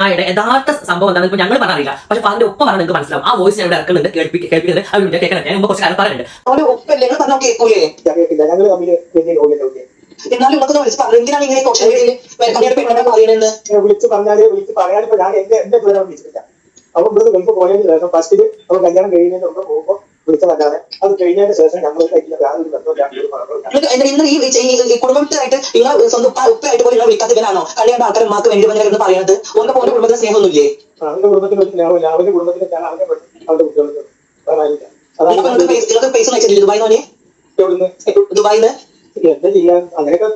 ആയുടെ യഥാർത്ഥ സംഭവം എന്താണ് ഇപ്പൊ ഞങ്ങൾ പറഞ്ഞറിയില്ല. പക്ഷെ അതിന്റെ ഒപ്പം പറഞ്ഞാൽ നിങ്ങൾക്ക് മനസ്സിലാവും. ആ വോയിസ് ഞാൻ ഇവിടെ ഇറക്കുന്നുണ്ട്. കേൾപ്പി- കേൾപ്പിക്കുന്നത്. അത് കേൾക്കണം കേൾക്കാൻ ഞാൻ കുറച്ച് കാര്യം പറയുന്നുണ്ട് ഞങ്ങൾ എന്നാലും വിളിച്ച് പറഞ്ഞു എന്തിനാണ് ഇങ്ങനെ വിളിച്ച് പറഞ്ഞാൽ വിളിച്ച് പറയാനിപ്പോ ഞാൻ എന്റെ എന്റെ വിളിച്ചിട്ടില്ല. അപ്പൊ ഇവിടുന്ന് ഗൾഫ് പോയതിന് ശേഷം ഫസ്റ്റിൽ അപ്പൊ കല്യാണം കഴിഞ്ഞതിന് മുമ്പ് പോകുമ്പോ അത് കഴിഞ്ഞതിന് ശേഷം യാതൊരു ബന്ധമില്ല ഈ കുടുംബത്തിലായിട്ട് നിങ്ങൾ സ്വന്തം ഉപ്പ ഉപ്പയായിട്ട് പോലും നിങ്ങൾ വിളിക്കാത്ത കല്യാണ ആൾക്കാർ ഉമ്മാക്ക് വേണ്ടി വന്നവർ എന്ന് പറയുന്നത് ഓന്റെ പോലെ കുടുംബത്തിന് സ്നേഹമൊന്നുമില്ലേ? അവന്റെ കുടുംബത്തിന് സ്നേഹമില്ല അവന്റെ കുടുംബത്തിന് ഞാൻ അവന്റെ അവന്റെ കുട്ടികൾക്ക് നിങ്ങൾക്ക് പൈസ എന്താ ചെയ്യാൻ അങ്ങനെയൊക്കെ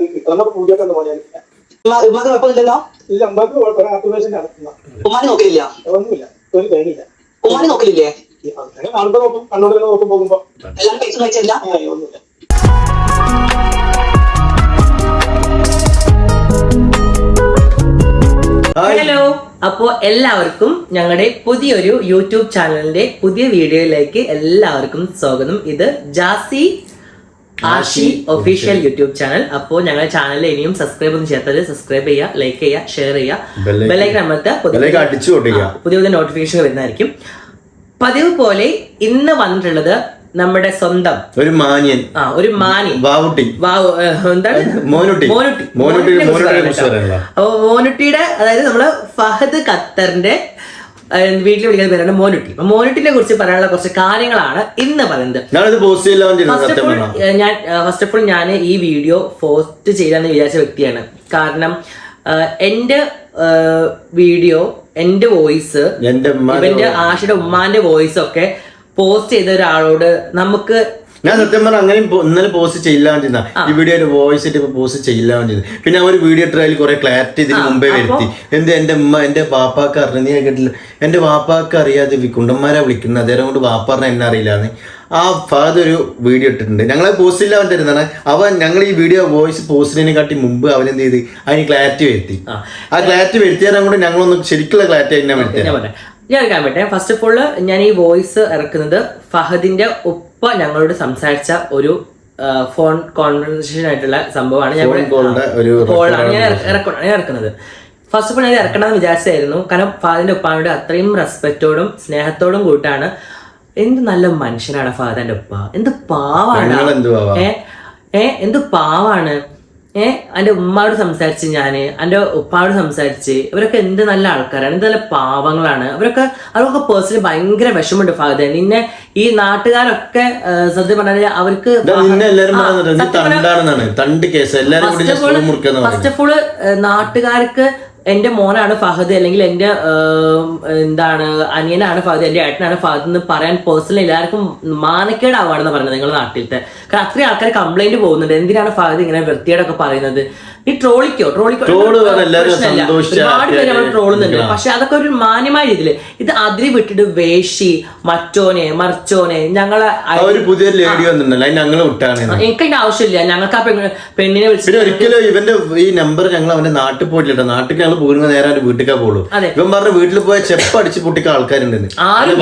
പൂജയൊക്കെ ഒന്ന് പോയാൽ ഉമ്മാക്ക് കുഴപ്പമൊന്നുമില്ലല്ലോ? ഇല്ല അമ്മയ്ക്ക് കുഴപ്പമില്ല. ആപ്ലിക്കേഷൻ നടത്തുന്ന. ഉമ്മാനെ നോക്കില്ല ഒന്നുമില്ല ഒരു കഴിഞ്ഞില്ല ഉമ്മാനെ നോക്കലില്ലേ? അങ്ങനെ കാണുമ്പോ നോക്കും കണ്ണോട് നോക്കും പോകുമ്പോ. എല്ലാവരും പൈസ വെച്ചല്ല ആ, ഒന്നുമില്ല. ഹലോ അപ്പോ എല്ലാവർക്കും ഞങ്ങളുടെ പുതിയൊരു യൂട്യൂബ് ചാനലിന്റെ പുതിയ വീഡിയോയിലേക്ക് എല്ലാവർക്കും സ്വാഗതം. ഇത് Jassi Ashi official YouTube channel. അപ്പോൾ ഞങ്ങളുടെ ചാനലിൽ ഇനിയും സബ്സ്ക്രൈബ് ഒന്നും ചെയ്യാത്തത് സബ്സ്ക്രൈബ് ചെയ്യുക ലൈക്ക് ചെയ്യുക ഷെയർ ചെയ്യുക. ബെല്ലൈക്കൻ പൊട്ടിക്കുക. പുതിയ പുതിയ നോട്ടിഫിക്കേഷൻ വരുന്നതായിരിക്കും. പതിവ് പോലെ ഇന്ന് വന്നിട്ടുള്ളത് നമ്മുടെ സ്വന്തം ഒരു മാന്യൻ. ആ ഒരു മാന്യൻ. വാവുട്ടി. വാവു എന്താണ്? മോനുട്ടി. മോനുട്ടി. അപ്പൊ മോനുട്ടിയുടെ അതായത് നമ്മൾ ഫഹദ് ഖത്തറിന്റെ വീട്ടിൽ വിളിക്കുന്ന പേരാണ് മോനുട്ടി. അപ്പൊ മോനുട്ടിനെ കുറിച്ച് പറയാനുള്ള കുറച്ച് കാര്യങ്ങളാണ് ഇന്ന് പറയുന്നത്. ഫസ്റ്റ് ഓഫ് ഓൾ ഞാൻ ഫസ്റ്റ് ഓഫ് ഓൾ ഞാൻ ഈ വീഡിയോ പോസ്റ്റ് ചെയ്യാന്ന് വിചാരിച്ച വ്യക്തിയാണ്. കാരണം എന്റെ എന്റെ വീഡിയോ എന്റെ വോയിസ് എന്റെ ഇവന്റെ ആഷിയുടെ ഉമ്മാന്റെ വോയിസ് ഒക്കെ പോസ്റ്റ് ചെയ്ത ഒരാളോട് നമുക്ക് ഞാൻ സത്യം പറഞ്ഞാൽ അങ്ങനെ ഇന്നലെ പോസ്റ്റ് ചെയ്യില്ലാന്ന് ചെയ്യുന്ന ഈ വീഡിയോയുടെ വോയിസ് ഇട്ട് പോസ്റ്റ് ചെയ്യില്ലാന്ന് ചെയ്യുന്നത് പിന്നെ അവർ ഒരു വീഡിയോ ട്രയൽ കുറെ ക്ലാരിറ്റി ഇതിന് മുമ്പേ വരുത്തി. എന്ത് എന്റെ ഉമ്മ എന്റെ വാപ്പാക്ക് അറിഞ്ഞ നീ കേട്ടില്ല. എന്റെ വാപ്പാക്ക് അറിയാതെ കുണ്ടന്മാരെ വിളിക്കുന്നത്. അതേരം കൊണ്ട് വാപ്പാറിനെ എന്നെ അറിയില്ലാന്ന്. ആ ഫാദർ ഒരു വീഡിയോ ഇട്ടിട്ടുണ്ട്. ഞങ്ങളെ പോസ്റ്റ് അവൻ തരുന്നതാണ്. അവൻ ഞങ്ങൾ ഈ വീഡിയോ വോയിസ് പോസ്റ്റിനെ കാട്ടി മുമ്പ് അവൻ എന്ത് ചെയ്ത്? അതിന് ക്ലാരിറ്റി വരുത്തി. ആ. ക്ലാരിറ്റി വരുത്തിയാൽ കൂടെ ഞങ്ങളൊന്ന് ശരിക്കുള്ള ക്ലാരിറ്റി തന്നെ വരുത്തി ഞാൻ എടുക്കാൻ പറ്റേ ഫസ്റ്റ് ഓഫ് ഓൾ ഞാൻ ഈ വോയിസ് ഇറക്കുന്നത് ഫഹദിന്റെ ഉപ്പ ഞങ്ങളോട് സംസാരിച്ച ഒരു ഫോൺ കോൺവെർസേഷൻ ആയിട്ടുള്ള സംഭവമാണ് ഞാൻ കോളാണ് ഞാൻ ഇറ- ഇറക്ക- ഞാൻ ഇറക്കുന്നത്. ഫസ്റ്റ് ഓഫ് ഓൾ ഞാൻ ഇറക്കണമെന്ന് വിചാരിച്ചായിരുന്നു കാരണം ഫഹദിന്റെ ഉപ്പാനോട് അത്രയും റെസ്പെക്റ്റോടും സ്നേഹത്തോടും കൂട്ടാണ്. എന്ത് നല്ല മനുഷ്യനാണ് ഫാദറിന്റെ ഉപ്പ? എന്ത് പാവാണ്? ഏ? ഏ? എന്ത് പാവാണ്. ഏ? എന്റെ ഉമ്മാട് സംസാരിച്ച് ഞാൻ എന്റെ ഉപ്പായോട് സംസാരിച്ച് ഇവരൊക്കെ എന്ത് നല്ല ആൾക്കാരാണ് എന്ത് നല്ല പാവങ്ങളാണ്. അവരൊക്കെ അവർക്കൊക്കെ പേഴ്സണലി ഭയങ്കര വിഷമമുണ്ട് ഫാദർ നിന്നെ ഈ നാട്ടുകാരൊക്കെ സത്യം പറഞ്ഞാൽ അവർക്ക് ഫസ്റ്റ് ഓഫ് ഓൾ നാട്ടുകാർക്ക് എന്റെ മോനാണ് ഫഹദ് അല്ലെങ്കിൽ എന്റെ എന്താണ് അനിയനാണ് ഫഹദ് എന്റെ ഏട്ടനാണ് ഫഹദ് എന്ന് പറയാൻ പേഴ്സണലി എല്ലാവർക്കും മാനക്കേടാവാണെന്ന് പറഞ്ഞത് നിങ്ങളുടെ നാട്ടിലത്തെ. കാരണം അത്രയും ആൾക്കാർ കംപ്ലൈന്റ് പോകുന്നുണ്ട്. എന്തിനാണ് ഫഹദ് ഇങ്ങനെ വൃത്തിയോടൊക്കെ പറയുന്നത്? നീ ട്രോളിക്കോ? ട്രോളിക്കോ പ്രശ്നമില്ല. ഒരുപാട് പേര് നമ്മൾ ട്രോളുന്നുണ്ട്. പക്ഷെ അതൊക്കെ ഒരു മാന്യമായ രീതിയിൽ. ഇത് അതിരി വിട്ടിട്ട് വേഷി മറ്റോനെ മറിച്ചോനെ ഞങ്ങളെ പുതിയ ലേഡി വന്നിട്ടുണ്ടല്ലോ. ഞങ്ങൾ വിട്ടാണ്. എനിക്ക് അതിന്റെ ആവശ്യമില്ല. ഞങ്ങൾക്ക് ആ പെണ്ണ് പെണ്ണിനെ വിളിച്ചിട്ട് ഒരിക്കലും ഇവന്റെ ഈ നമ്പർ ഞങ്ങൾ അവന്റെ നാട്ടിൽ പോയിട്ടില്ല. നാട്ടിൽ ഞങ്ങൾ പോകുന്ന നേരെ അവന്റെ വീട്ടിലേക്കാ പോകുള്ളൂ ഇവൻ പറഞ്ഞ വീട്ടിൽ പോയ ചെപ്പ് അടിച്ച് പൊട്ടിക്ക ആൾക്കാരുണ്ടെന്ന്. ആരും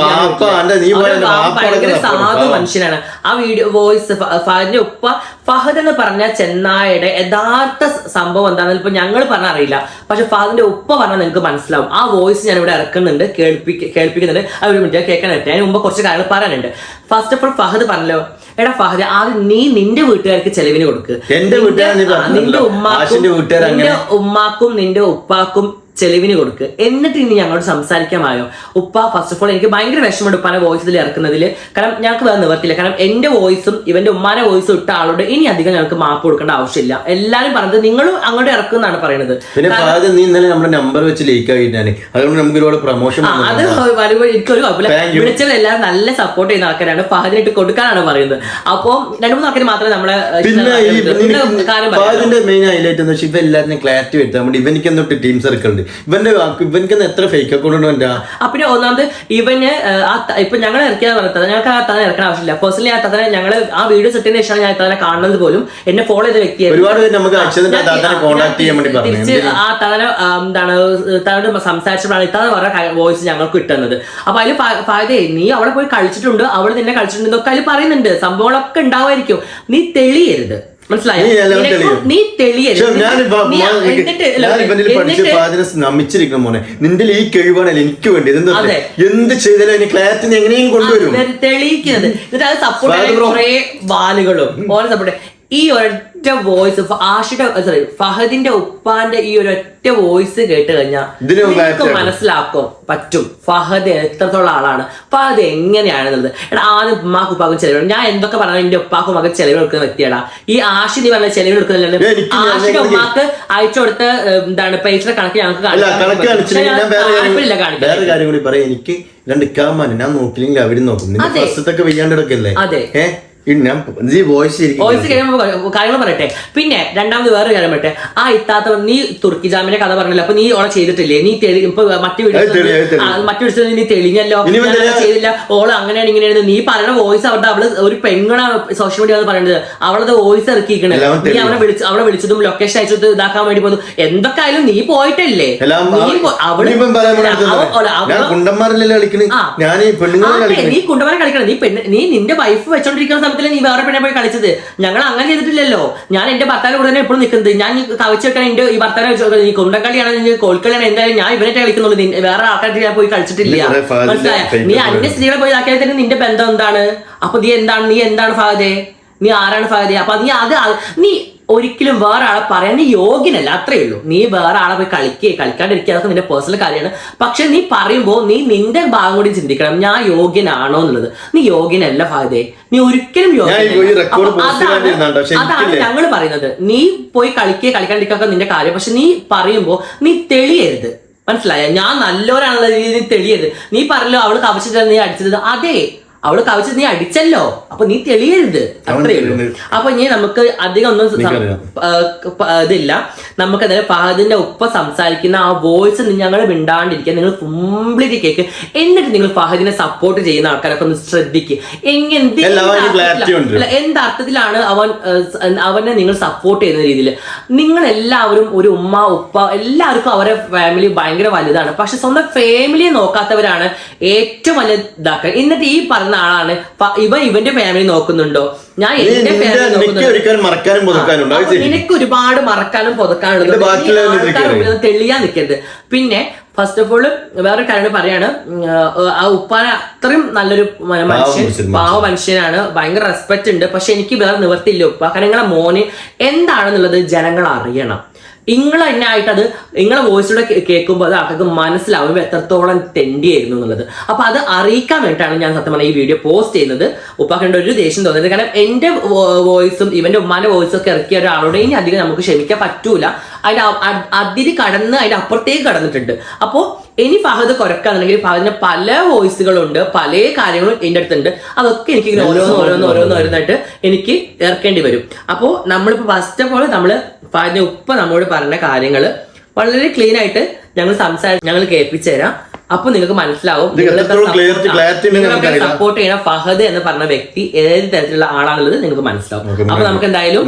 സാധു മനുഷ്യനാണ്. ആ വീഡിയോ വോയിസ് ഫഹദിന്റെ ഉപ്പ ഫഹദ് എന്ന് പറഞ്ഞ ചെന്നായയുടെ യഥാർത്ഥ സംഭവം എന്താണെന്ന് ഇപ്പൊ ഞങ്ങൾ പറഞ്ഞാൽ അറിയില്ല. പക്ഷെ ഫഹദിന്റെ ഉപ്പ പറഞ്ഞാൽ നിങ്ങൾക്ക് മനസ്സിലാവും. ആ വോയിസ് ഞാൻ ഇവിടെ ഇറക്കുന്നുണ്ട്. കേൾപ്പിക്ക കേൾപ്പിക്കുന്നുണ്ട്. ആ ഒരു മിനിറ്റ് കേൾക്കാൻ പറ്റും അതിന് മുമ്പ് കുറച്ച് കാര്യങ്ങൾ പറയാനുണ്ട്. ഫസ്റ്റ് ഓഫ് ഓൾ ഫഹദ് പറഞ്ഞല്ലോ. എടാ ഫഹദ് ആ നീ നിന്റെ വീട്ടുകാർക്ക് ചെലവിന് കൊടുക്ക്. എന്റെ വീട്ടുകാരെ നീ നിന്റെ- ഉമ്മാക്കും നിന്റെ ഉമ്മാക്കും നിന്റെ ഉപ്പാക്കും ചെലവിന് കൊടുക്ക്. എന്നിട്ട് ഇനി ഞങ്ങളോട് സംസാരിക്കാമായോ ഉപ്പ ഫസ്റ്റ് ഓഫ് ഓൾ എനിക്ക് ഭയങ്കര വിഷമമുണ്ട് ഉപ്പാനെ വോയിസിൽ ഇറക്കുന്നതിൽ കാരണം ഞങ്ങൾക്ക് വേറെ നിവർത്തില്ല കാരണം എന്റെ വോയിസും ഇവന്റെ ഉമ്മാനെ വോയിസും ഇട്ട ആളോട് ഇനി അധികം ഞങ്ങൾക്ക് മാപ്പ് കൊടുക്കേണ്ട ആവശ്യമില്ല. എല്ലാരും പറഞ്ഞത് നിങ്ങളും അങ്ങോട്ട് ഇറക്കുന്നാണ് പറയുന്നത് പിന്നെ നീ ഇന്നലെ നമ്മുടെ നമ്പർ വെച്ച് ലീക്ക് ആയിട്ടാണ് അതുകൊണ്ട് നമുക്ക് ഒരുപാട് പ്രൊമോഷൻ അത് വരുമ്പോൾ എനിക്കൊരു കുഴപ്പമില്ല. എല്ലാവരും നല്ല സപ്പോർട്ട് ചെയ്യുന്ന ആൾക്കാരാണ്. ഫഹദിനായിട്ട് കൊടുക്കാനാണ് പറയുന്നത്. അപ്പോൾ രണ്ടു മൂന്ന് ആൾക്കാർ മാത്രമേ നമ്മളെ പിന്നെ മെയിൻ ഹൈലൈറ്റ് എന്ന് വെച്ചാൽ ഇവ എല്ലാത്തിനും ക്ലാരിറ്റി വരുത്താൻ വേണ്ടി ഇവനിക്ക് എന്നിട്ട് ടീം സർക്കിൾ ഉണ്ട്. ഇവന്റെ ഇവനിക്ക് എത്ര ഫേക്ക് അക്കൗണ്ട് ഉണ്ടോ ആ, പിന്നെ ഒന്നാമത് ഇവന് ആ ഇപ്പൊ ഞങ്ങൾ ഇറക്കിയാൽ പറഞ്ഞത്. ഞങ്ങൾക്ക് ആ തന്നെ ഇറക്കാൻ ആവശ്യമില്ല. പേഴ്സണലി ആ തന്നെ ഞങ്ങൾ ആ വീഡിയോ സെറ്റിന് ശേഷമാണ് ഞാൻ തന്നെ കാണുന്നത് പോലും. എന്നെ ഫോളോ ചെയ്ത വ്യക്തിയെ ഒരുപാട് നമുക്ക് അച്ഛനെ താത്തനെ ആ, കോൺടാക്ട് ചെയ്യാൻ വേണ്ടി പറഞ്ഞു. തിരിച്ച് ആ തന്നെ എന്താണ് തന്നോട് സംസാരിച്ചപ്പോഴാണ് ഇത്താന്ന് പറഞ്ഞ വോയിസ് ഞങ്ങൾക്ക് കിട്ടുന്നത്. അപ്പൊ അതിൽ ഫായതേ നീ അവിടെ പോയി കളിച്ചിട്ടുണ്ട് അവിടെ നിന്നെ കളിച്ചിട്ടുണ്ട് എന്നൊക്കെ അതിൽ പറയുന്നുണ്ട്. സംഭവങ്ങളൊക്കെ ഉണ്ടാവുമായിരിക്കും. നീ തെളിയരുത്. നമിച്ചിരിക്കണം മോനെ. നിന്റെ ഈ കഴിവാണല്ലോ എനിക്ക് വേണ്ടി എന്ത് എന്ത് ചെയ്താലും അതിന് ക്ലാരിറ്റിന് എങ്ങനെയും കൊണ്ടുവരും. തെളിയിക്കുന്നത്. എന്നിട്ട് അത് സപ്പോർട്ട്. കുറെ ബാലുകളും ഓരോ സപ്പോർട്ട് ഈ ഒരൊറ്റ വോയിസ് ആഷിയുടെ സോറി ഫഹദിന്റെ ഉപ്പാന്റെ ഈ ഒരൊറ്റ വോയിസ് കേട്ട് കഴിഞ്ഞാൽ നിങ്ങൾക്ക് മനസ്സിലാക്കും. പറ്റും. ഫഹദ് എത്രത്തോളം ആളാണ്. ഫഹദ് എങ്ങനെയാണെന്നുള്ളത്. എടാ ആദ്യം ഉമ്മാക്കും ഉപ്പാക്കും ചെലവ് ഞാൻ എന്തൊക്കെ പറഞ്ഞാൽ എന്റെ ഉപ്പാക്കും മകൻ ചെലവ് കൊടുക്കുന്ന വ്യക്തിയാടാ. ഈ ആഷി നീ പറഞ്ഞ ചെലവ് കൊടുക്കുന്നില്ല ആഷിയുടെ ഉപ്പാക്ക് ഉമ്മാക്ക് അയച്ചു കൊടുത്ത എന്താണ് പൈസയുടെ കണക്ക് ഞങ്ങൾക്ക് കാണിക്കാൻ എനിക്ക് രണ്ട് ഞാൻ നോക്കില്ലെങ്കിൽ അവരും നോക്കും. അതെ. ഫസ്റ്റത്തൊക്കെ വെയ്യാണ്ടൊക്കെ അല്ലേ അതെ. ഏഹ് ഞാൻ നീ വോയിസ് കഴിയുമ്പോൾ കാര്യങ്ങൾ പറയട്ടെ. പിന്നെ രണ്ടാമത് വേറൊരു കാര്യം പറയട്ടെ. ആ ഇത്താത്ത നീ തുർക്കി ജാമിന്റെ കഥ പറഞ്ഞല്ലോ. അപ്പൊ നീ ഓളെ ചെയ്തിട്ടില്ലേ? നീ തെളി ഇപ്പൊ മറ്റു. മറ്റു വിളിച്ചത് നീ തെളിഞ്ഞല്ലോ. ചെയ്തില്ല. ഓൾ അങ്ങനെയാണ് ഇങ്ങനെയാണ്. നീ പറയുന്ന വോയിസ് അവരുടെ അവൾ ഒരു പെണ്ണാണ് സോഷ്യൽ മീഡിയ പറയുന്നത് അവളത് വോയിസ് ഇറക്കിയിരിക്കണേ. നീ അവളെ അവനെ വിളിച്ചു അവളെ വിളിച്ചതും ലൊക്കേഷൻ അയച്ചത് ഇതാക്കാൻ വേണ്ടി പോകുന്നു എന്തൊക്കെയായാലും നീ പോയിട്ടല്ലേ? നീ കുണ്ടവനെ കളിക്കണം? നീ പെണ്ണ് നീ നിന്റെ വൈഫ് വെച്ചോണ്ടിരിക്കുന്ന സമയത്തല്ലേ നീ വേറെ പെണ്ണെ പോയി കളിച്ചത്. ഞങ്ങൾ അങ്ങനെ ചെയ്തിട്ടില്ലല്ലോ. ഞാൻ എന്റെ ഭർത്താവിന്റെ കൂടെ തന്നെ എപ്പോഴും നിൽക്കുന്നത് ഞാൻ ഈ കവച്ച് വെക്കാൻ എന്റെ ഈ ഭർത്താവിനെ. നീ കുണ്ടക്കളിയാണ് കോൽക്കളിയാണ് എന്തായാലും ഞാൻ ഇവനെ കളിക്കുന്നുള്ളൂ. വേറെ ആൾക്കാരുടെ ഞാൻ പോയി കളിച്ചിട്ടില്ല. മനസ്സിലായ? നീ അന്യ സ്ത്രീകളെ പോയി ആക്കിയാൽ തന്നെ നിന്റെ ബന്ധം എന്താണ്? അപ്പൊ നീ എന്താണ് നീ എന്താണ് ഫാദേ നീ ആരാണ് ഫാദേ അപ്പൊ നീ അത് നീ ഒരിക്കലും വേറെ ആളെ പറയാൻ നീ യോഗ്യനല്ല അത്രയേ ഉള്ളൂ. നീ വേറെ ആളെ പോയി കളിക്കുക കളിക്കാണ്ടിരിക്കുക അതൊക്കെ നിന്റെ പേഴ്സണൽ കാര്യമാണ്. പക്ഷെ നീ പറയുമ്പോൾ നീ നിന്റെ ഭാഗം കൂടി ചിന്തിക്കണം ഞാൻ യോഗ്യനാണോ എന്നുള്ളത്. നീ യോഗ്യനല്ല ഫാദേ നീ ഒരിക്കലും അതാണ്? ഞങ്ങൾ പറയുന്നത്. നീ പോയി കളിക്കുക കളിക്കാണ്ടിരിക്കുക നിന്റെ കാര്യം. പക്ഷെ നീ പറയുമ്പോൾ നീ തെളിയരുത്. മനസ്സിലായ? ഞാൻ നല്ലവരാണെന്നുള്ള രീതിയിൽ തെളിയരുത്. നീ പറഞ്ഞല്ലോ അവൾ കവച്ചിട്ടാണ് നീ അടിച്ചത്. അതെ അവൾ കവച്ചത് നീ അടിച്ചല്ലോ. അപ്പൊ നീ തെളിയരുത്. അത്രേ ഉള്ളൂ. അപ്പൊ ഇനി നമുക്ക് അധികം ഒന്നും ഇതില്ല. നമുക്ക് അതായത് ഫഹദിന്റെ ഉപ്പ സംസാരിക്കുന്ന ആ വോയിസ് ഞങ്ങൾ മിണ്ടാണ്ടിരിക്കുക. നിങ്ങൾ കംപ്ലീറ്റ് കേക്ക്. എന്നിട്ട് നിങ്ങൾ ഫഹദിനെ സപ്പോർട്ട് ചെയ്യുന്ന ആൾക്കാരൊക്കെ ഒന്ന് ശ്രദ്ധിക്കുക എങ്ങനെ എന്തർത്ഥത്തിലാണ് അവൻ അവനെ നിങ്ങൾ സപ്പോർട്ട് ചെയ്യുന്ന രീതിയിൽ? നിങ്ങൾ എല്ലാവരും ഒരു ഉമ്മ ഉപ്പ എല്ലാവർക്കും അവരെ ഫാമിലി ഭയങ്കര വലുതാണ്. പക്ഷെ സ്വന്തം ഫാമിലിയെ നോക്കാത്തവരാണ് ഏറ്റവും വലിയ ഇതാക്കുക എന്നിട്ട് ഈ പറഞ്ഞ ആളാണ്. ഇവ ഇവന്റെ ഫാമിലി നോക്കുന്നുണ്ടോ? ഞാൻ എന്റെ ഫാമിലി നിനക്ക് ഒരുപാട് മറക്കാനും പുതക്കാനുള്ളത് തെളിയാൻ നിൽക്കരുത്. പിന്നെ ഫസ്റ്റ് ഓഫ് ഓൾ വേറൊരു കാര്യം പറയാണ്. ആ ഉപ്പാന അത്രയും നല്ലൊരു മനുഷ്യൻ മനുഷ്യൻ, പാവ മനുഷ്യനാണ്. ഭയങ്കര റെസ്പെക്ട് ഉണ്ട്. പക്ഷെ എനിക്ക് വേറെ നിവർത്തിയില്ല ഉപ്പ. കാരണം നിങ്ങളെ മോന് എന്താണെന്നുള്ളത് ജനങ്ങൾ അറിയണം. നിങ്ങൾ തന്നെ ആയിട്ട് അത് നിങ്ങളെ വോയിസിലൂടെ കേൾക്കുമ്പോൾ അത് ആൾക്ക് മനസ്സിലാവും എത്രത്തോളം തെണ്ടിയായിരുന്നു എന്നുള്ളത്. അപ്പൊ അത് അറിയിക്കാൻ വേണ്ടിയിട്ടാണ് ഞാൻ സത്യം പറഞ്ഞാൽ ഈ വീഡിയോ പോസ്റ്റ് ചെയ്യുന്നത്. ഉപ്പാക്കേണ്ട ഒരു ദേഷ്യം തോന്നുന്നത് കാരണം എന്റെ വോയിസും ഇവന്റെ ഉമ്മാന്റെ വോയിസും ഒക്കെ ഇറക്കിയ ഒരാളോട് ഇനി അധികം നമുക്ക് ക്ഷമിക്കാൻ പറ്റൂല. അതിന്റെ അതിര് കടന്ന് അതിന്റെ അപ്പുറത്തേക്ക് കടന്നിട്ടുണ്ട്. അപ്പോൾ ഇനി ഫഹദ് കുറക്കാന്നുണ്ടെങ്കിൽ ഫഹദിന് പല വോയിസുകളുണ്ട് പല കാര്യങ്ങളും എന്റെ അടുത്തുണ്ട്. അതൊക്കെ എനിക്ക് ഇങ്ങനെ ഓരോന്ന് ഓരോന്ന് ഓരോന്ന് ഓരോന്നായിട്ട് എനിക്ക് ഇറക്കേണ്ടി വരും. അപ്പോൾ നമ്മളിപ്പോൾ ഫസ്റ്റ് ഓഫ് ഓൾ നമ്മൾ ഫഹദിന്റെ ഉപ്പ നമ്മളോട് പറഞ്ഞ കാര്യങ്ങൾ വളരെ ക്ലീൻ ആയിട്ട് ഞങ്ങൾ സംസാരിച്ച് ഞങ്ങൾ കേൾപ്പിച്ചു തരാം അപ്പൊ നിങ്ങൾക്ക് മനസ്സിലാവും സപ്പോർട്ട് ചെയ്യണ ഫഹദ് എന്ന് പറഞ്ഞ വ്യക്തി ഏത് തരത്തിലുള്ള ആളാണുള്ളത് നിങ്ങൾക്ക് മനസ്സിലാവും. അപ്പൊ നമുക്ക് എന്തായാലും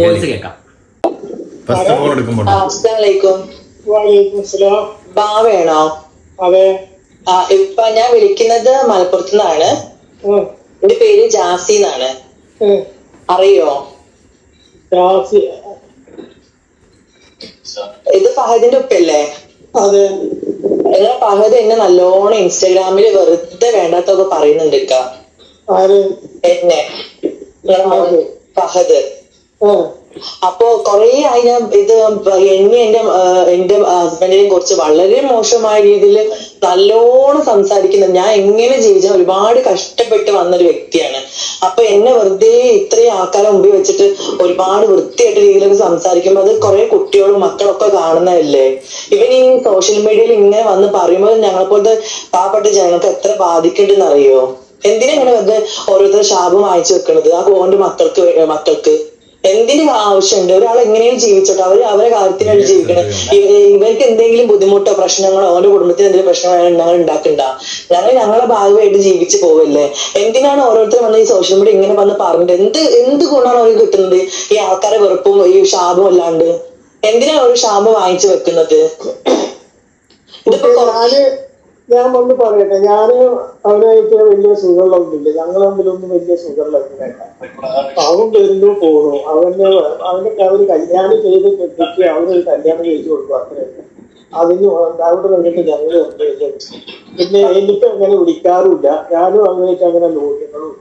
വോയിസ് കേൾക്കാം. ഫസ്റ്റ് ബാവയാണോ അതെ. ആ ഇപ്പൊ ഞാൻ വിളിക്കുന്നത് മലപ്പുറത്ത് നിന്നാണ് എന്റെ പേര് ജാസി എന്നാണ് അറിയോ? ജാസി. ഇത് ഫഹദിന്റെ ഉപ്പല്ലേ? അതെ. എന്നാ ഫഹദ് എന്നെ നല്ലോണം ഇൻസ്റ്റാഗ്രാമിൽ വെറുതെ വേണ്ടാത്തൊക്കെ പറയുന്നുണ്ട് എന്നെ. ഫഹദ്. അപ്പൊ കൊറേ അതിനെ ഇത് എന്നെ എന്റെ എന്റെ ഹസ്ബൻഡിനെയും കുറിച്ച് വളരെ മോശമായ രീതിയിൽ നല്ലോണം സംസാരിക്കുന്ന ഞാൻ എങ്ങനെ ജീവിച്ച ഒരുപാട് കഷ്ടപ്പെട്ട് വന്നൊരു വ്യക്തിയാണ്. അപ്പൊ എന്നെ വെറുതെ ഇത്രയും ആൾക്കാരെ മുമ്പിൽ വെച്ചിട്ട് ഒരുപാട് വൃത്തിയായിട്ട് രീതിയിലൊക്കെ സംസാരിക്കുമ്പോൾ അത് കുറെ കുട്ടികളും മക്കളൊക്കെ കാണുന്നതല്ലേ? ഇവൻ ഈ സോഷ്യൽ മീഡിയയിൽ ഇങ്ങനെ വന്ന് പറയുമ്പോൾ ഞങ്ങളെ പോലത്തെ പാവപ്പെട്ട ജനങ്ങൾക്ക് എത്ര ബാധിക്കേണ്ടെന്ന് അറിയോ എന്തിനാ ഇങ്ങനെ വെറുതെ ഓരോരുത്തർ ശാപം വായിച്ചു വെക്കണത്? ആ ഓന്റെ മക്കൾക്ക് മക്കൾക്ക്? എന്തിന് ആവശ്യമുണ്ട്. ഒരാൾ എങ്ങനെയും ജീവിച്ചോട്ടെ. അവർ അവരെ കാര്യത്തിനാണ് ജീവിക്കണം. ഇവ- ഇവർക്ക് എന്തെങ്കിലും ബുദ്ധിമുട്ടോ പ്രശ്നങ്ങളോ അവരുടെ കുടുംബത്തിന് എന്തെങ്കിലും പ്രശ്നങ്ങളോ ഞങ്ങൾ ഉണ്ടാക്കണ്ട. ഞങ്ങൾ ഞങ്ങളെ ഭാഗമായിട്ട് ജീവിച്ചു പോവല്ലേ? എന്തിനാണ് ഓരോരുത്തർ വന്ന് ഈ സോഷ്യൽ മീഡിയ ഇങ്ങനെ വന്ന് പറഞ്ഞിട്ട് എന്ത് എന്ത് ഗുണമാണ് അവർക്ക് കിട്ടുന്നത്? ഈ ആൾക്കാരെ വെറുപ്പും ഈ ശാപം അല്ലാണ്ട്. എന്തിനാണ് ഒരു ശാപം വാങ്ങിച്ചു വെക്കുന്നത്? ഇതിപ്പോ ഞാൻ ഒന്ന് പറയട്ടെ. ഞാൻ അവനായിട്ട് വലിയ സുഖമുള്ളൊന്നുമില്ല ഞങ്ങൾ തമ്മിലൊന്നും വലിയ സുഖമുള്ളൊന്നുമില്ല അവൻ വരുന്നു പോകുന്നു അവന് അവനൊക്കെ അവർ കല്യാണം ചെയ്ത് കെട്ടിച്ച് അവനൊരു കല്യാണം കഴിച്ചു കൊടുക്കും അത്രയൊക്കെ അതിന് അവിടെ വന്നിട്ട് ഞങ്ങൾ പിന്നെ എനിക്ക് അങ്ങനെ വിളിക്കാറുമില്ല. ഞാനും അങ്ങനെയൊക്കെ അങ്ങനെ നോക്കുന്നതും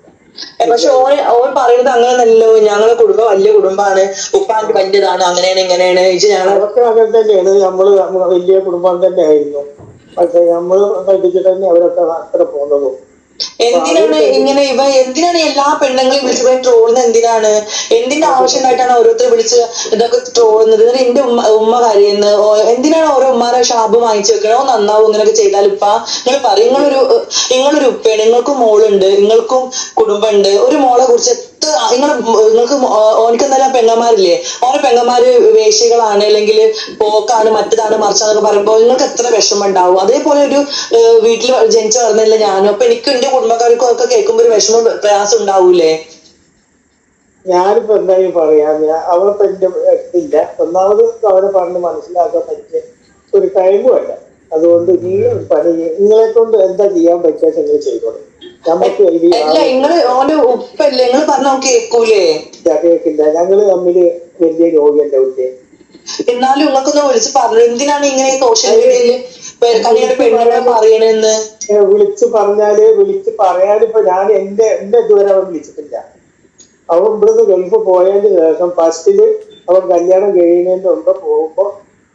പക്ഷെ ഓൻ ഓൻ പറയുന്നത് അങ്ങനെയല്ലോ ഞങ്ങളെ കുടുംബം വലിയ കുടുംബമാണ് ഉപ്പാന്റെ വലിയതാണ്. അങ്ങനെയാണ് ഇങ്ങനെയാണ്. ഞങ്ങളൊക്കെ അങ്ങനെ തന്നെയാണ്. നമ്മൾ വലിയ കുടുംബം തന്നെ ആയിരുന്നു പക്ഷെ നമ്മൾ കണ്ടിച്ചിട്ട് തന്നെ അവരൊക്കെ അത്ര പോകുന്നതും. എന്തിനാണ് ഇങ്ങനെ ഇവ എന്തിനാണ് എല്ലാ പെണ്ണുങ്ങളെയും വിളിച്ച് പോയി ട്രോളുന്നത് എന്തിനാണ്? എന്തിന്റെ ആവശ്യമായിട്ടാണ് ഓരോരുത്തർ വിളിച്ച് ഇതൊക്കെ ട്രോളുന്നത്? എന്നിട്ട് എന്റെ ഉമ്മ ഉമ്മ കരയുന്നു. എന്തിനാണ് ഓരോ ഉമ്മാരെ ഷാബ് വാങ്ങിച്ചു വെക്കണോ നന്നാവും ഇങ്ങനെയൊക്കെ ചെയ്താൽ ഇപ്പ നിങ്ങൾ പറയും നിങ്ങളൊരു നിങ്ങളൊരു ഉപ്പയാണ്. നിങ്ങൾക്കും മോളുണ്ട്. നിങ്ങൾക്കും കുടുംബമുണ്ട്. ഒരു മോളെ കുറിച്ച് എത്ര നിങ്ങൾ നിങ്ങൾക്ക് ഓനക്ക് എന്തായാലും പെങ്ങന്മാരില്ലേ? ഓരോ പെങ്ങന്മാര് വേശികളാണ് അല്ലെങ്കിൽ പോക്കാണ് മറ്റതാണ് മറിച്ചാന്നൊക്കെ പറയുമ്പോൾ നിങ്ങൾക്ക് എത്ര വിഷമം ഉണ്ടാവും അതേപോലെ ഒരു വീട്ടിൽ ജനിച്ചു വളർന്നില്ല ഞാനും അപ്പൊ എനിക്ക് എന്റെ കുടുംബക്കാർക്കും ഒക്കെ കേൾക്കുമ്പോ ഒരു വിഷമം പ്രയാസം ഉണ്ടാവൂലേ? ഞാനിപ്പോ എന്തായാലും പറയാം? അവളിപ്പോ എന്റെ ഒന്നാമത് അവരെ പറഞ്ഞ് മനസ്സിലാക്കാൻ പറ്റിയ ഒരു ടൈമും അല്ല അതുകൊണ്ട് നീ പണി. നിങ്ങളെ കൊണ്ട് എന്താ ചെയ്യാൻ പറ്റുക നിങ്ങൾ ചെയ്തോളൂ. നമുക്ക് അല്ല നിങ്ങൾ ഓന്റെ ഉപ്പല്ലേ? പറഞ്ഞ കേക്കൂലേ? ഞങ്ങൾ തമ്മിൽ വലിയ രോഗിയല്ല കുട്ടിയെ എന്നാലും നിങ്ങൾക്കൊന്ന് വിളിച്ച് പറഞ്ഞു എന്തിനാണ് ഇങ്ങനെ സോഷ്യൽ മീഡിയയിൽ കല്യാണ പെണ്ണുങ്ങളെ പറയണെന്ന്? വിളിച്ചു വിളിച്ച് പറഞ്ഞാൽ വിളിച്ച് പറയാനിപ്പോ ഞാൻ എന്റെ എന്നെ ഇതുവരെ അവൻ വിളിച്ചിട്ടില്ല. അവൻ ഇവിടുന്ന് ഗൾഫ് പോയതിന് ശേഷം ഫസ്റ്റിൽ അവൻ കല്യാണം കഴിയുന്നതിന്റെ മുമ്പ് പോകുമ്പോ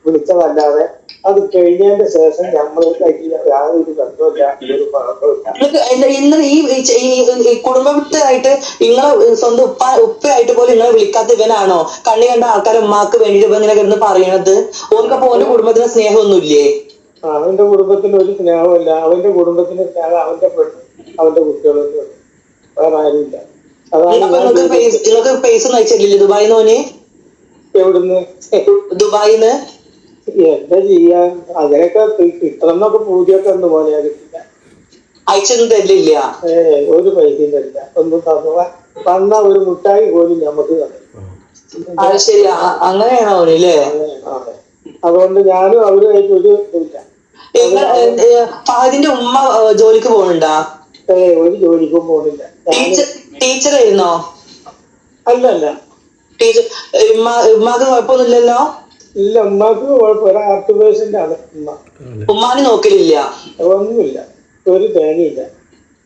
വിളിച്ചതല്ലാതെ അത് കഴിഞ്ഞതിന്റെ ശേഷം നമ്മൾ യാതൊരു ബന്ധമില്ല ഒരു ഇന്ന് ഈ കുടുംബത്തിനായിട്ട് നിങ്ങളെ സ്വന്തം ഉപ്പ ഉപ്പയായിട്ട് പോലും നിങ്ങളെ വിളിക്കാത്ത ഇവനാണോ? കണ്ണി കണ്ട ആൾക്കാർ ഉമ്മാക്ക് വേണ്ടിയിട്ട് ഇവ ഇങ്ങനെ കിടന്ന് പറയണത്? ഓർക്കപ്പോ ഓന്റെ കുടുംബത്തിന് സ്നേഹമൊന്നുമില്ലേ? അവന്റെ കുടുംബത്തിന് ഒരു സ്നേഹമില്ല അവന്റെ കുടുംബത്തിന് സ്നേഹം അവന്റെ പെണ്ണ് അവന്റെ കുട്ടികളൊന്നും ഉണ്ട്. വേറെ ആരുമില്ല. അതാണ് നിങ്ങൾക്ക് പൈസ ഒന്നും ദുബായിന്ന് ഓന്? എവിടുന്ന്? ദുബായിന്ന്? എന്താ ചെയ്യാ? അങ്ങനെയൊക്കെ കിട്ടണം എന്നൊക്കെ പൂജയൊക്കെ ഉണ്ട് പോലെ കിട്ടില്ല അയച്ചൊന്നും തരില്ല. ഏ ഒരു പൈസയും തരില്ല. ഒന്നും തന്ന തന്ന ഒരു മുട്ടായി പോലും നമുക്ക് ശരി. അങ്ങനെയാണോ അല്ലേ അതുകൊണ്ട് ഞാനും അവരുമായിട്ട് ഒരു ഇതില്ല. ഫഹദിന്റെ ഉമ്മ ജോലിക്ക് പോകണ്ടാ ഏ ഒരു ജോലിക്കും പോകുന്നില്ല ടീച്ചർ ആയിരുന്നോ അല്ലല്ല. അല്ല ടീച്ചർ ഉമ്മ ഉമ്മാക്ക് കുഴപ്പമൊന്നുമില്ലല്ലോ? ഇല്ല ഉമ്മാക്ക് കുഴപ്പമില്ല. ഒരു ആർട്ട് പേഷ്യന്റ് ആണ് ഉമ്മ. ഉമ്മാനെ നോക്കലില്ല? ഒന്നുമില്ല ഒരു തേങ്ങയില്ല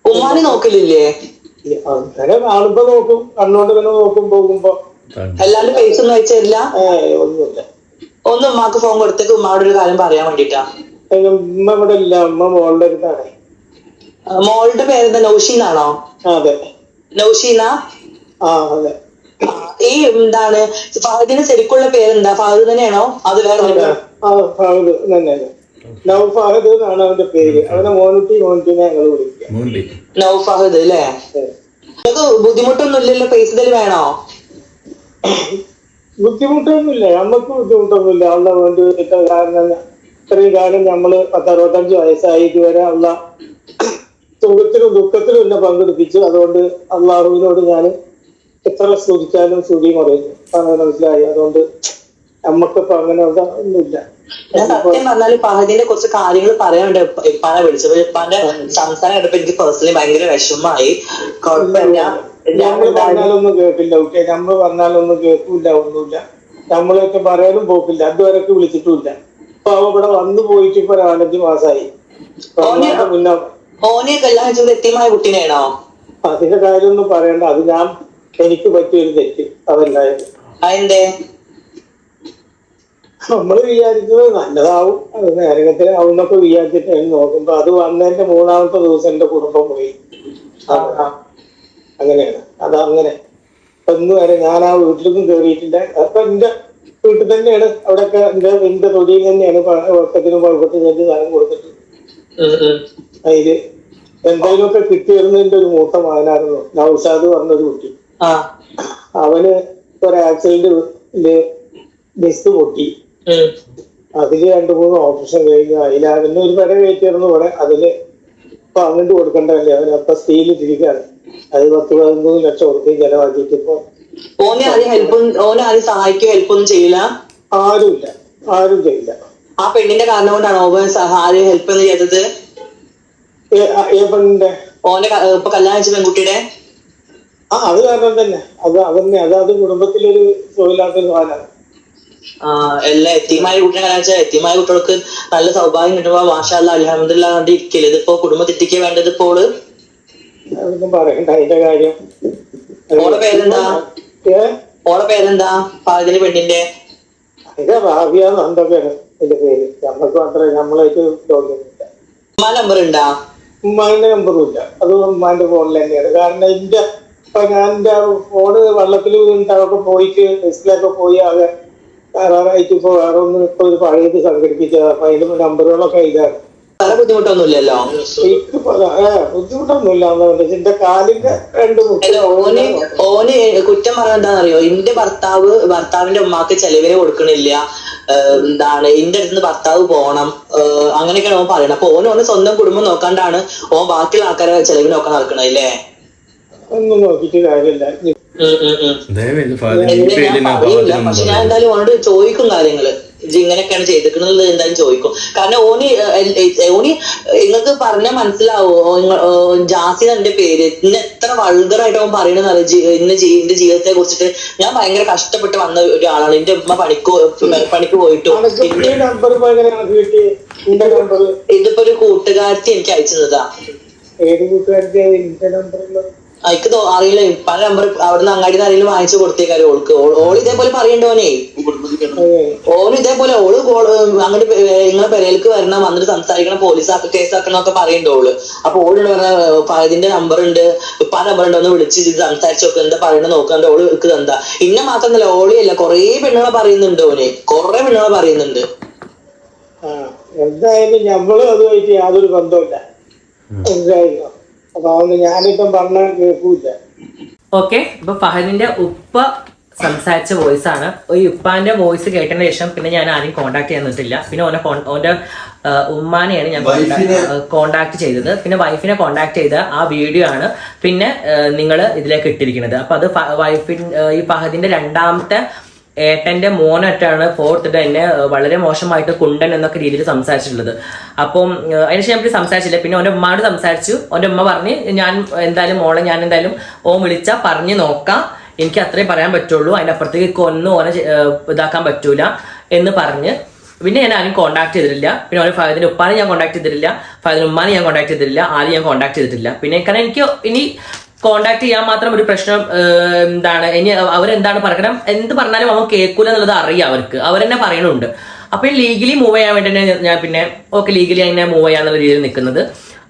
ഉമ്മാനി നോക്കലില്ലേ? അങ്ങനെ കാണുമ്പോ നോക്കും. കണ്ണുകൊണ്ട് തന്നെ നോക്കും പോകുമ്പോ. അല്ലാണ്ട് പൈസ ഒന്നും അയച്ചു തരില്ല ഒന്നുമില്ല. ഒന്ന് ഉമ്മാക്ക് ഫോൺ കൊടുത്തേക്ക് ഉമ്മാടെ ഒരു കാര്യം പറയാൻ വേണ്ടിട്ടാ. ഉമ്മ ഇവിടെ ഇല്ല. ഉമ്മ മോളുടെ അടുത്താണ് ആ, മോളുടെ പേരെന്താ? നൗഷീന്നാണോ? അതെ. നൗഷീന ആ അതെ. ഈ എന്താണ് ഫഹദിന് ശരിക്കുള്ള പേരെന്താ? ഫഹദ് തന്നെയാണോ? അത് വേറെ ബുദ്ധിമുട്ടൊന്നുമില്ലല്ലോ വല്ലതും? ആ ഫഹദ് തന്നെ നവ് എന്നാണ് അവന്റെ പേര്. അവനെ മോനുട്ടി മോനുട്ടിനെ ഞങ്ങൾ വിളിക്കുക. മൂണ്ടി നൗ ഫഹദ് അല്ലേ? ഏ. നിങ്ങൾക്ക് ബുദ്ധിമുട്ടൊന്നും ഇല്ലല്ലോ പൈസ തരും വേണോ? ബുദ്ധിമുട്ടൊന്നുമില്ല. നമുക്ക് ബുദ്ധിമുട്ടൊന്നുമില്ല. അവളുടെ വേണ്ടി ഇത്ര കാരണം ഇത്രയും കാലം നമ്മൾ പത്തറുപത്തഞ്ച് വയസ്സായി ഇതുവരെ അള്ള സുഖത്തിലും ദുഃഖത്തിലും എന്നെ പങ്കെടുപ്പിച്ചു. അതുകൊണ്ട് അള്ളാഹുവിനോട് ഞാൻ എത്ര ചോദിച്ചാലും സ്തുതി മറിയും അങ്ങനെ മനസ്സിലായി. അതുകൊണ്ട് നമ്മക്കിപ്പോ അങ്ങനെ ഒന്നുമില്ല. ഞാൻ സത്യം പറഞ്ഞാൽ ഫഹദിന്റെ കുറച്ച് കാര്യങ്ങൾ പറയാനുണ്ട് ഇപ്പാനെ വിളിച്ചത്. ഇപ്പാന്റെ സംസാരം കണ്ടപ്പോ എനിക്ക് പേഴ്സണലി ഭയങ്കര വിഷമമായി. കുഴപ്പമില്ല. പറഞ്ഞാലൊന്നും കേൾക്കില്ല ഓക്കെ നമ്മൾ പറഞ്ഞാലൊന്നും കേൾക്കില്ല ഒന്നുമില്ല. നമ്മളൊക്കെ പറയാനും പോക്കില്ല. അതുവരെ വിളിച്ചിട്ടുമില്ല. അപ്പൊ അവ ഇവിടെ വന്നു പോയിട്ട് ഇപ്പൊ നാലഞ്ച് മാസമായി പറഞ്ഞതിന്റെ മുന്നേ ഓനെ കല്യാണം ചെയ്ത് എത്തിയമായ കുട്ടീനെയാണോ? അതിന്റെ കാര്യമൊന്നും പറയണ്ട. അത് ഞാൻ എനിക്ക് പറ്റിയൊരു തെറ്റ്. അതല്ലായിരുന്നു. അതെന്തേ? നമ്മൾ വിചാരിച്ചത് നല്ലതാവും അത് നേരത്തിലാവുന്നൊക്കെ വിചാരിച്ചിട്ട് നോക്കുമ്പോ അത് വന്നതിന്റെ മൂന്നാമത്തെ ദിവസം എന്റെ കുടുംബം പോയി. അങ്ങനെയാണ്. അത് അങ്ങനെ. ഇന്ന് വരെ ഞാൻ ആ വീട്ടിലൊന്നും കയറിയിട്ടില്ല അപ്പൊ എന്റെ വീട്ടിൽ തന്നെയാണ് അവിടെയൊക്കെ എന്റെ എന്റെ തൊടിയിൽ തന്നെയാണ് വർക്കത്തിനും കുഴപ്പത്തിനും വേണ്ടി സ്ഥലം കൊടുത്തിട്ട്. അതിൽ എന്തായാലും ഒക്കെ കിട്ടിയിരുന്നതിന്റെ ഒരു മൂത്ത മകനായിരുന്നു. നൗഷാദ് പറഞ്ഞൊരു കുട്ടി. ആ. അവന് ഒരു ആക്സിഡന്റ് ഡിസ്ക് പൊട്ടി. അതിൽ രണ്ടു മൂന്ന് ഓപ്പറേഷൻ കഴിഞ്ഞു അതിൽ അവന് ഒരു പെര കയറ്റിയിരുന്നു ഇവിടെ. അതിൽ അങ്ങോട്ട് കൊടുക്കണ്ടല്ലേ? അപ്പൊ സ്റ്റീൽ തിരിക്കാണ് അത് പത്ത് പതിമൂന്ന് ലക്ഷം ഉറപ്പിക്കും ചെലവാക്കിയിട്ട് ഇപ്പൊ ഓനെ ആരും ഹെൽപ്പ് ഓനെ ആരും ചെയ്യില്ല ആരുമില്ല. ആരും ചെയ്യില്ല. ആ പെണ്ണിന്റെ കാരണം കൊണ്ടാണ് ഓവൻ ആരും ഹെൽപ്പ് ഒന്നും ചെയ്തത്? ഏ- പെണ്ണിന്റെ? ഓന്റെ ഇപ്പൊ കല്യാണം വെച്ച പെൺകുട്ടിയുടെ? ആ അത് കാരണം തന്നെ. അത് അതന്നെ. അത് അത് കുടുംബത്തിലൊരു തൊഴിലാക്കുന്ന സാധനമാണ് എല്ലാ എത്തിയമായ കുട്ടികളെ എത്തിയമായ കുട്ടികൾക്ക് നല്ല സൗഭാഗ്യം കിട്ടുമ്പോ മാഷാല്ല അലഹമ്മദില്ല കണ്ട് ഇരിക്കൽ ഇതിപ്പോ കുടുംബ തെറ്റിക്ക് വേണ്ടത് ഇപ്പോൾ പറയണ്ട. അതിന്റെ കാര്യം. ഓളെ പേരെന്താ? ഓളെ പേരെന്താ? ഫാദിന്റെ പെണ്ണിന്റെ. അതിന്റെ ഭാവിയാന്ന് എന്താ പേര്. എന്റെ പേര്. നമ്മൾക്ക് മാത്രമേ നമ്മളായിട്ട് തോന്നുന്നില്ല ഉമ്മാ നമ്പർ ഉണ്ടാ ഉമ്മാന്റെ നമ്പറും ഇല്ല. അത് ഉമ്മാന്റെ ഫോണിൽ തന്നെയാണ്. കാരണം എന്റെ ഇപ്പൊ ഞാൻ എന്റെ ഫോണ് വെള്ളത്തിൽ വീണിട്ട് അതൊക്കെ പോയിട്ട് ഡിസ്പ്ലേ ഒക്കെ പോയി ആകെ കരാറായിട്ട് ഇപ്പൊ വേറെ ഒന്ന് ഇപ്പൊ ഒരു പഴയത് സംഘടിപ്പിച്ചത്. അപ്പൊ അതിന്റെ നമ്പറുകളൊക്കെ ഇതാണ് ബുദ്ധിമുട്ടൊന്നുമില്ലല്ലോ? ബുദ്ധിമുട്ടൊന്നുമില്ല എന്റെ കാലിന്റെ രണ്ട് അല്ല ഓന് ഓന് കുറ്റം പറയാൻ എന്താണെന്നറിയോ? എന്റെ ഭർത്താവ് ഭർത്താവിന്റെ ഉമ്മാക്ക് ചെലവിന് കൊടുക്കണില്ല. എന്താണ് എന്റെ അടുത്ത് ഭർത്താവ് പോണം. അങ്ങനെയൊക്കെയാണ് ഓൻ പറയുന്നത് അപ്പൊ ഓന് ഓന് സ്വന്തം കുടുംബം നോക്കാണ്ടാണ് ഓൻ ബാക്കിയുള്ള ആൾക്കാരെ ചെലവിന് നോക്കാൻ നടക്കണത് അല്ലേ? ഒന്നും നോക്കിയിട്ട് കാര്യമില്ല. പക്ഷെ ഞാൻ എന്തായാലും ഓനോട് ചോദിക്കും കാര്യങ്ങൾ. ഇങ്ങനെയൊക്കെയാണ് ചെയ്തിരിക്കുന്നത് എന്തായാലും ചോദിക്കും. കാരണം ഓനി ഓനി നിങ്ങൾക്ക് പറഞ്ഞാൽ മനസ്സിലാവോ? ഏ, എന്റെ പേര്. ഇന്ന് എത്ര വൾഗറായിട്ട് അവൻ പറയണെന്ന് ഇന്ന് ജീ- എന്റെ ജീവിതത്തെ കുറിച്ചിട്ട്. ഞാൻ ഭയങ്കര കഷ്ടപ്പെട്ട് വന്ന ഒരാളാണ്. എന്റെ ഉമ്മ പണിക്ക് പണിക്ക് പോയിട്ടും. ഇതിപ്പോ ഒരു കൂട്ടുകാരത്തി എനിക്ക് അയച്ചതാ ഏത് കൂട്ടുകാരുടെ എന്റെ നമ്പറുള്ളത് എനിക്ക് അറിയില്ല. പല നമ്പർ അവിടുന്ന് അങ്ങാടിന്ന് ആരെങ്കിലും വാങ്ങിച്ചു കൊടുത്തേക്കാരും ഓൾക്ക്. ഓൾ ഇതേപോലെ പറയണ്ടോനെ ഓന് ഇതേപോലെ ഓൾ അങ്ങോട്ട് നിങ്ങളെ പെരയിലേക്ക് വരണം. വന്നിട്ട് സംസാരിക്കണം. പോലീസ് ആക്ക കേസ് ആക്കണം ഒക്കെ പറയണ്ട ഓൾ. അപ്പൊ ഓളോട് പറഞ്ഞ നമ്പർ ഉണ്ട് ഇപ്പൊ ആ നമ്പർ ഉണ്ട് ഒന്ന് വിളിച്ച് ഇത് സംസാരിച്ചു നോക്കുക എന്താ പറയണ നോക്കാണ്ട് ഓൾ വെക്കുന്നത് എന്താ ഇന്ന മാത്രമല്ല ഓളിയല്ല കൊറേ പെണ്ണുങ്ങളെ പറയുന്നുണ്ട് ഓനെ. കൊറേ പെണ്ണുങ്ങളെ പറയുന്നുണ്ട്. എന്തായാലും ഞമ്മൾ അതുമായിട്ട് യാതൊരു ബന്ധമില്ല എന്തായാലും. അപ്പൊ അതൊന്ന് ഞാനിപ്പം പറഞ്ഞാൽ കേൾക്കൂല ഓക്കെ ഇപ്പൊ ഫഹദിന്റെ ഉപ്പ സംസാരിച്ച വോയിസ് ആണ്. ഈ ഉപ്പാന്റെ വോയിസ് കേട്ടതിന് ശേഷം പിന്നെ ഞാൻ ആരും കോണ്ടാക്ട് ചെയ്യാൻ നിന്നിട്ടില്ല. പിന്നെ ഓനെ ഓന്റെ ഉമ്മാനെയാണ് ഞാൻ കോണ്ടാക്ട് ചെയ്തത്. പിന്നെ വൈഫിനെ കോണ്ടാക്ട് ചെയ്ത ആ വീഡിയോ ആണ് പിന്നെ നിങ്ങൾ ഇതിലേക്ക് ഇട്ടിരിക്കുന്നത്. അപ്പൊ അത് വൈഫിൻ ഈ ഫഹദിന്റെ രണ്ടാമത്തെ ഏട്ടന്റെ മോനായിട്ടാണ് ഫോർത്ത് എന്നെ വളരെ മോശമായിട്ട് കുണ്ടൻ എന്നൊക്കെ രീതിയിൽ സംസാരിച്ചിട്ടുള്ളത്. അപ്പം അതിനുശേഷം ഞാൻ സംസാരിച്ചില്ല. പിന്നെ ഓന്റെ ഉമ്മയോട് സംസാരിച്ചു. ഓന്റെ ഉമ്മ പറഞ്ഞ് ഞാൻ എന്തായാലും മോളെ ഞാൻ എന്തായാലും ഓൻ വിളിച്ചാൽ പറഞ്ഞു നോക്കാം. എനിക്ക് അത്രേ പറയാൻ പറ്റുള്ളൂ. അതിന്റെ അപ്പുറത്തേക്ക് കൊന്നു ഓനെ ഇതാക്കാൻ പറ്റൂല എന്ന് പറഞ്ഞ്. പിന്നെ ഞാൻ ആരും കോൺടാക്ട് ചെയ്തിട്ടില്ല. പിന്നെ ഓരോ ഫഹദിന്റെ ഉപ്പാനെ ഞാൻ കോൺടാക്ട് ചെയ്തിട്ടില്ല. ഫഹദിന്റെ ഉമ്മാനെ ഞാൻ കോൺടാക്ട് ചെയ്തിട്ടില്ല. ആരും ഞാൻ കോൺടാക്ട് ചെയ്തിട്ടില്ല. പിന്നെ കാരണം എനിക്ക് ഇനി കോണ്ടാക്ട് ചെയ്യാൻ മാത്രം ഒരു പ്രശ്നം എന്താണ് ഇനി അവരെന്താണ് പറയണം? എന്ത് പറഞ്ഞാലും അവൻ കേൾക്കൂല എന്നുള്ളത് അറിയാം അവർക്ക്. അവരെന്നെ പറയണുണ്ട്. അപ്പൊ ലീഗലി മൂവ് ചെയ്യാൻ വേണ്ടി തന്നെ ഞാൻ പിന്നെ ഓക്കെ ലീഗലി അങ്ങനെ മൂവ് ചെയ്യാന്നുള്ള രീതിയിൽ നിൽക്കുന്നത്.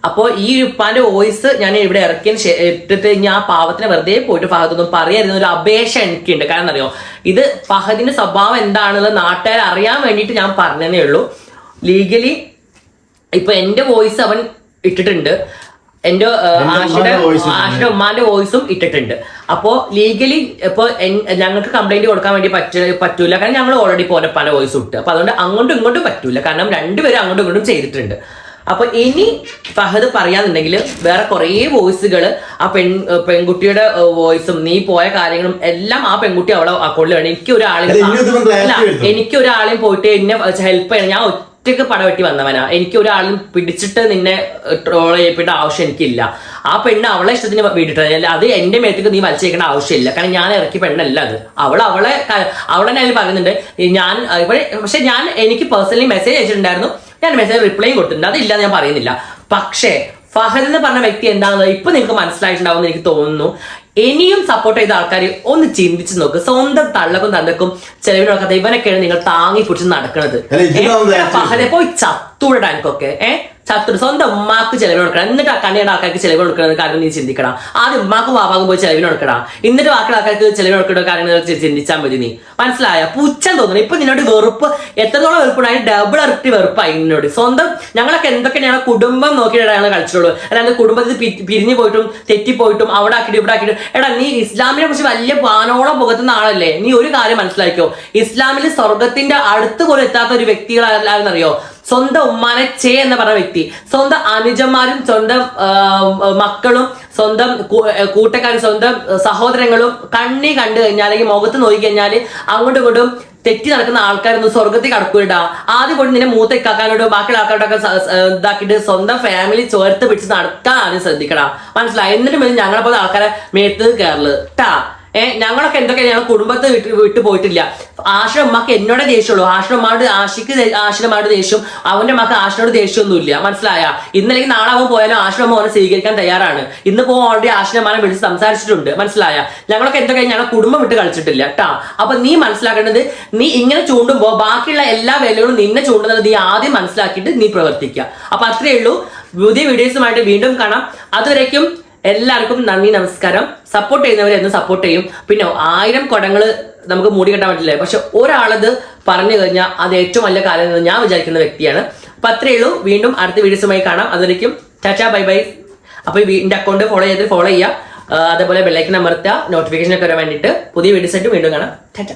അപ്പോൾ ഈ ഉപ്പാന്റെ വോയിസ് ഞാൻ ഇവിടെ ഇറക്കിയതിന് ഇട്ടിട്ട് ഞാൻ പാവത്തിനെ വെറുതെ പോയിട്ട് ഫഹദൊന്നും പറയരുന്ന ഒരു അപേക്ഷ എനിക്കുണ്ട്. കാരണം അറിയോ ഇത് ഫഹദിന്റെ സ്വഭാവം എന്താണെന്നുള്ളത് നാട്ടുകാർ അറിയാൻ വേണ്ടിയിട്ട് ഞാൻ പറഞ്ഞതേ ഉള്ളൂ. ലീഗലി ഇപ്പൊ എന്റെ വോയിസ് അവൻ ഇട്ടിട്ടുണ്ട്. എന്റെ ആഷിയുടെ ആഷിയുടെ ഉമ്മാന്റെ വോയിസും ഇട്ടിട്ടുണ്ട്. അപ്പോ ലീഗലി ഇപ്പൊ ഞങ്ങൾക്ക് കംപ്ലൈന്റ് കൊടുക്കാൻ വേണ്ടി പറ്റ പറ്റൂല. കാരണം ഞങ്ങൾ ഓൾറെഡി പോലെ പല വോയിസും ഇട്ട്. അപ്പൊ അതുകൊണ്ട് അങ്ങോട്ടും ഇങ്ങോട്ടും പറ്റൂല. കാരണം രണ്ടുപേരും അങ്ങോട്ടും ഇങ്ങോട്ടും ചെയ്തിട്ടുണ്ട്. അപ്പൊ ഇനി ഫഹദ് പറയാന്നുണ്ടെങ്കിൽ വേറെ കുറേ വോയിസുകൾ ആ പെൺ പെൺകുട്ടിയുടെ വോയിസും നീ പോയ കാര്യങ്ങളും എല്ലാം ആ പെൺകുട്ടി അവളെ അക്കൗണ്ടിൽ വേണം. എനിക്ക് ഒരാളെ അല്ല, ഇനി ഇതൊന്നും clarity അല്ല, വരുത്തണം. എനിക്ക് ഒരാളെയും പോയിട്ട് എന്നെ ഹെൽപ്പ് ചെയ്യണം. ഞാൻ ഒറ്റയ്ക്ക് പടവെട്ടി വന്നവനാ. എനിക്ക് ഒരാളും പിടിച്ചിട്ട് നിന്നെ ട്രോൾ ചെയ്യപ്പെട്ട ആവശ്യം എനിക്കില്ല. ആ പെണ്ണ് അവളെ ഇഷ്ടത്തിന് വീട്ടിട്ടില്ല അത് എന്റെ മേത്തേക്ക് നീ വലിച്ചേക്കേണ്ട ആവശ്യമില്ല. കാരണം ഞാൻ ഇറക്കി പെണ്ണല്ല അത്. അവൾ അവളെ അവളെന്നെ അവളെ അതിൽ പറയുന്നുണ്ട് ഞാൻ പക്ഷെ ഞാൻ എനിക്ക് പേഴ്സണലി മെസ്സേജ് അയച്ചിട്ടുണ്ടായിരുന്നു. ഞാൻ മെസ്സേജ് റിപ്ലൈ കൊടുത്തിട്ടുണ്ട്. അതില്ലാന്ന് ഞാൻ പറയുന്നില്ല. പക്ഷേ ഫഹദ് എന്ന് പറഞ്ഞ വ്യക്തി എന്താണെന്ന് ഇപ്പൊ നിങ്ങൾക്ക് മനസ്സിലായിട്ടുണ്ടാവും എന്ന് എനിക്ക് തോന്നുന്നു. ഇനിയും സപ്പോർട്ട് ചെയ്ത ആൾക്കാർ ഒന്ന് ചിന്തിച്ചു നോക്ക്. സ്വന്തം തള്ളക്കും തന്നക്കും ചെലവിനൊക്കെ ഇവനൊക്കെയാണ് നിങ്ങൾ താങ്ങി പിടിച്ച് നടക്കുന്നത് പോയി ഇതിനാവും ചത്തൂടെ എനിക്കൊക്കെ ഏഹ് ചത്തു സ്വന്തം ഉമ്മാക്ക് ചെലവിന് കൊടുക്കണം. എന്നിട്ട് ആ കണ്ണിയുടെ ആൾക്കാർക്ക് ചെലവ് കൊടുക്കുന്ന കാര്യം നീ ചിന്തിക്കണം ആദ്യം ഉമ്മാക്കും ബാബാക്കും പോയി ചെലവിന് കൊടുക്കണം എന്നിട്ട് ബാക്കി ആൾക്കാർക്ക് ചെലവിന് കൊടുക്കുന്ന കാര്യങ്ങൾ ചിന്തിച്ചാൽ മതി നീ. മനസ്സിലായ? പുച്ഛം തോന്നുന്നു ഇപ്പൊ നിന്നോട് വെറുപ്പ് എത്രത്തോളം വെറുപ്പുണ്ടായി ഡബിൾ ഇരട്ടി വെറുപ്പായി നിന്നോട്. സ്വന്തം ഞങ്ങളൊക്കെ എന്തൊക്കെ ഞങ്ങൾ കുടുംബം നോക്കിയിട്ടാണ് ഞങ്ങൾ കളിച്ചിട്ടുള്ളൂ അല്ലാണ്ട് കുടുംബത്തിൽ പിരിഞ്ഞു പോയിട്ടും തെറ്റിപ്പോയിട്ടും അവിടെ ആക്കിയിട്ട് ഇവിടെ ആക്കിയിട്ട് എടാ നീ ഇസ്ലാമിനെ കുറിച്ച് വലിയ പാനോളം പുകത്തുന്ന ആളല്ലേ? നീ ഒരു കാര്യം മനസ്സിലാക്കിയോ ഇസ്ലാമിൽ സ്വർഗത്തിന്റെ അടുത്ത് പോലും എത്താത്ത ഒരു വ്യക്തികളാണെന്നറിയോ സ്വന്തം ഉമ്മാനെ ചേ എന്ന് പറഞ്ഞ വ്യക്തി. സ്വന്തം അനുജന്മാരും സ്വന്തം മക്കളും സ്വന്തം കൂട്ടക്കാരും സ്വന്തം സഹോദരങ്ങളും കണ്ണി കണ്ടു കഴിഞ്ഞാൽ അല്ലെങ്കിൽ മുഖത്ത് നോക്കി കഴിഞ്ഞാൽ അങ്ങോട്ടും ഇങ്ങോട്ടും തെറ്റി നടക്കുന്ന ആൾക്കാരൊന്നും സ്വർഗത്തിൽ കടക്കൂടാ ആദ്യം കൊണ്ട് നിന്നെ മൂത്ത ഇക്കാക്കാനോട് ബാക്കിയുള്ള ആൾക്കാരോടൊക്കെ ഇതാക്കിയിട്ട് സ്വന്തം ഫാമിലി ചേർത്ത് പിടിച്ച് നടക്കാൻ ആദ്യം ശ്രദ്ധിക്കണം മനസ്സിലായി? എന്നിട്ടും ഞങ്ങളെ പോലെ ആൾക്കാരെ മേത്ത് കയറൽ. ട്ടാ. ഏ ഞങ്ങളൊക്കെ എന്തൊക്കെ ഞങ്ങൾ കുടുംബത്തെ വിട്ട് വിട്ടു പോയിട്ടില്ല. ആശ്രമ മക്ക എന്നോട് ദേഷ്യമുള്ളൂ ആശ്രമമാട് ആഷിക്ക് ആശ്രമമാരുടെ ദേഷ്യം അവന്റെ മക്ക ആശ്രമോട് ദേഷ്യമൊന്നുമില്ല. മനസ്സിലായ? ഇന്നലെങ്കിൽ നാളെ അവൻ പോയാലും ആശ്രമം അവനെ സ്വീകരിക്കാൻ തയ്യാറാണ്. ഇന്ന് പോ ഓൾറെഡി ആശ്രമാനെ വിളിച്ച് സംസാരിച്ചിട്ടുണ്ട്. മനസ്സിലായ? ഞങ്ങളൊക്കെ എന്തൊക്കെ ഞങ്ങളെ കുടുംബം വിട്ട് കളിച്ചിട്ടില്ല ട്ടാ. അപ്പൊ നീ മനസ്സിലാക്കേണ്ടത് നീ ഇങ്ങനെ ചൂണ്ടുമ്പോ ബാക്കിയുള്ള എല്ലാ വേലകളും നിന്നെ ചൂണ്ടുന്നത് നീ ആദ്യം മനസ്സിലാക്കിയിട്ട് നീ പ്രവർത്തിക്കുക അപ്പൊ അത്രയേ ഉള്ളൂ. പുതിയ വീഡിയോസുമായിട്ട് വീണ്ടും കാണാം. അതുവരേക്കും എല്ലാവർക്കും നന്ദി നമസ്കാരം. സപ്പോർട്ട് ചെയ്യുന്നവരെ എന്ന് സപ്പോർട്ട് ചെയ്യും. പിന്നെ ആയിരം കുടങ്ങൾ നമുക്ക് മൂടി കെട്ടാൻ പറ്റില്ല? പക്ഷെ ഒരാളത് പറഞ്ഞു കഴിഞ്ഞാൽ അത് ഏറ്റവും നല്ല കാര്യം എന്ന് ഞാൻ വിചാരിക്കുന്ന വ്യക്തിയാണ്. അപ്പൊ അത്രയേ ഉള്ളൂ. വീണ്ടും അടുത്ത വീഡിയോസുമായി കാണാം. അതുവരേക്കും ചാച്ചാ ബൈ ബൈ. അപ്പൊ എന്റെ അക്കൗണ്ട് ഫോളോ ചെയ്ത് ഫോളോ ചെയ്യുക. അതേപോലെ ബെല്ലൈക്കൻ അമർത്തുക നോട്ടിഫിക്കേഷൻ ഒക്കെ വരാൻ വേണ്ടിയിട്ട് പുതിയ വീഡിയോസ് ആയിട്ട് വീണ്ടും കാണാം. ടാറ്റ